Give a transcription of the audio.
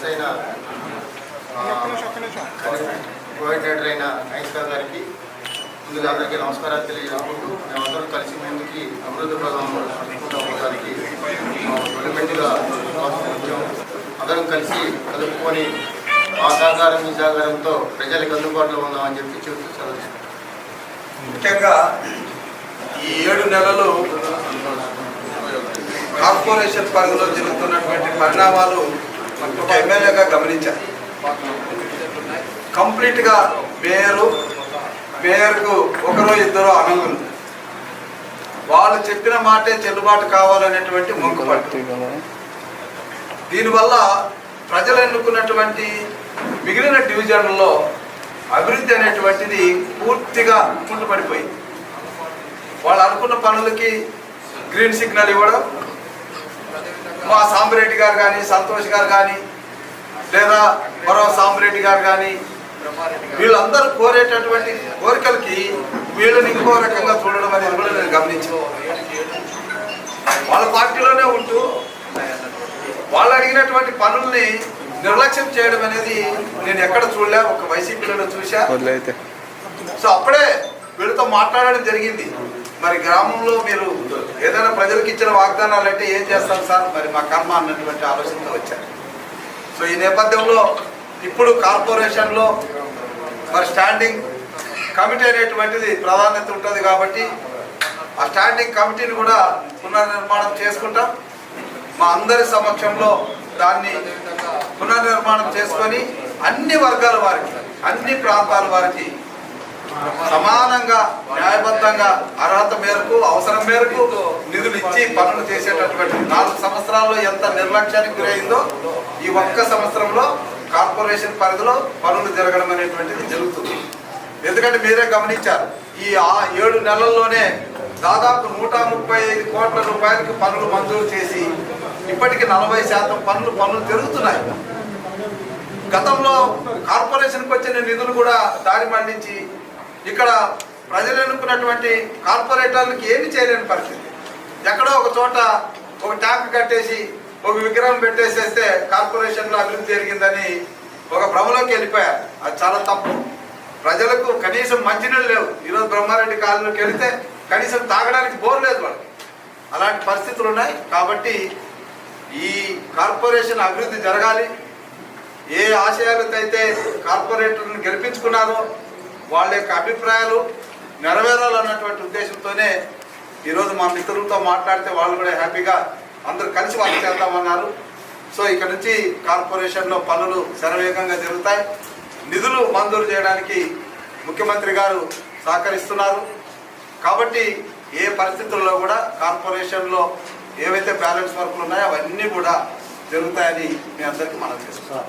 మనసైన కోఆర్డినేటర్ అయిన ఐస్కర్ గారికి ముందుగా అందరికీ నమస్కారాలు తెలియజేసుకుంటూ మేమందరం కలిసి ముందుకి అభివృద్ధి ప్రధానం పోవడానికి అందరం కలిసి కలుపుకొని మా సహకారం మీ సహకారంతో ప్రజలకు అందుబాటులో ఉందామని చెప్పి చెబుతూ చదువు ముఖ్యంగా ఈ ఏడు నెలలు కార్పొరేషన్ పరిధిలో జరుగుతున్నటువంటి పరిణామాలు ఒక ఎమ్మెల్యేగా గమనించారు కంప్లీట్గా మేయరు మేయర్కు ఒకరో ఇద్దరు అనుగులు వాళ్ళు చెప్పిన మాటే చెల్లుబాటు కావాలనేటువంటి మొక్కుపట్టు దీనివల్ల ప్రజలు ఎన్నుకున్నటువంటి మిగిలిన డివిజన్లలో అభివృద్ధి అనేటువంటిది పూర్తిగా కుంటుపడిపోయింది. వాళ్ళు అనుకున్న పనులకి గ్రీన్ సిగ్నల్ ఇవ్వడం మా సాంబిరెడ్డి గారు కానీ సంతోష్ గారు కానీ లేదా మరో సాంబిరెడ్డి గారు కానీ వీళ్ళందరూ కోరేటటువంటి కోరికలకి వీళ్ళని ఇంకో రకంగా చూడడం అనేది కూడా నేను గమనించాను. వాళ్ళ పార్టీలోనే ఉంటూ వాళ్ళు అడిగినటువంటి పనుల్ని నిర్లక్ష్యం చేయడం అనేది నేను ఎక్కడ చూడలే ఒక వైసీపీలో చూసా సో అప్పుడే వీళ్ళతో మాట్లాడడం జరిగింది. మరి గ్రామంలో మీరు ఏదైనా ప్రజలకు ఇచ్చిన వాగ్దానాలు అంటే ఏం చేస్తాం సార్? మరి మా కర్మ అన్నటువంటి ఆలోచనతో వచ్చారు. సో ఈ నేపథ్యంలో ఇప్పుడు కార్పొరేషన్లో మరి స్టాండింగ్ కమిటీ అనేటువంటిది ప్రాధాన్యత ఉంటుంది కాబట్టి ఆ స్టాండింగ్ కమిటీని కూడా పునర్నిర్మాణం చేసుకుంటాం. మా అందరి సమక్షంలో దాన్ని పునర్నిర్మాణం చేసుకొని అన్ని వర్గాల వారికి అన్ని ప్రాంతాల వారికి సమానంగా న్యాయబద్ధంగా అర్హత మేరకు అవసరం మేరకు నిధులు ఇచ్చి పనులు చేసేటటువంటి నాలుగు సంవత్సరాల్లో ఎంత నిర్లక్ష్యానికి గురైందో ఈ ఒక్క సంవత్సరంలో కార్పొరేషన్ పరిధిలో పనులు జరగడం అనేటువంటిది జరుగుతుంది. ఎందుకంటే మీరే గమనించారు ఈ ఆ ఏడు నెలల్లోనే దాదాపు నూట ముప్పై ఐదు కోట్ల రూపాయలకి పనులు మంజూరు చేసి ఇప్పటికి నలభై శాతం పనులు పనులు జరుగుతున్నాయి. గతంలో కార్పొరేషన్కి వచ్చిన నిధులు కూడా దారి మళ్ళించి ఇక్కడ ప్రజలు ఎన్నుకున్నటువంటి కార్పొరేటర్లకి ఏమి చేయలేని పరిస్థితి. ఎక్కడో ఒక చోట ఒక ట్యాంక్ కట్టేసి ఒక విగ్రహం పెట్టేసేస్తే కార్పొరేషన్లో అభివృద్ధి జరిగిందని ఒక భ్రమలోకి వెళ్ళిపోయారు. అది చాలా తప్పు. ప్రజలకు కనీసం మంచినీళ్ళు లేవు. ఈరోజు బ్రహ్మారెడ్డి కాలనీకి వెళితే కనీసం తాగడానికి బోర్ లేదు వాళ్ళకి. అలాంటి పరిస్థితులు ఉన్నాయి. కాబట్టి ఈ కార్పొరేషన్ అభివృద్ధి జరగాలి. ఏ ఆశయాలతో అయితే కార్పొరేటర్ని గెలిపించుకున్నారో వాళ్ళ యొక్క అభిప్రాయాలు నెరవేరాలన్నటువంటి ఉద్దేశంతోనే ఈరోజు మా మిత్రులతో మాట్లాడితే వాళ్ళు కూడా హ్యాపీగా అందరూ కలిసి వాళ్ళు చేద్దామన్నారు. సో ఇక్కడ నుంచి కార్పొరేషన్లో పనులు శరవేగంగా జరుగుతాయి. నిధులు మంజూరు చేయడానికి ముఖ్యమంత్రి గారు సహకరిస్తున్నారు. కాబట్టి ఏ పరిస్థితుల్లో కూడా కార్పొరేషన్లో ఏవైతే బ్యాలెన్స్ వర్కులు ఉన్నాయో అవన్నీ కూడా జరుగుతాయని మీ అందరికీ మనం చేస్తున్నాం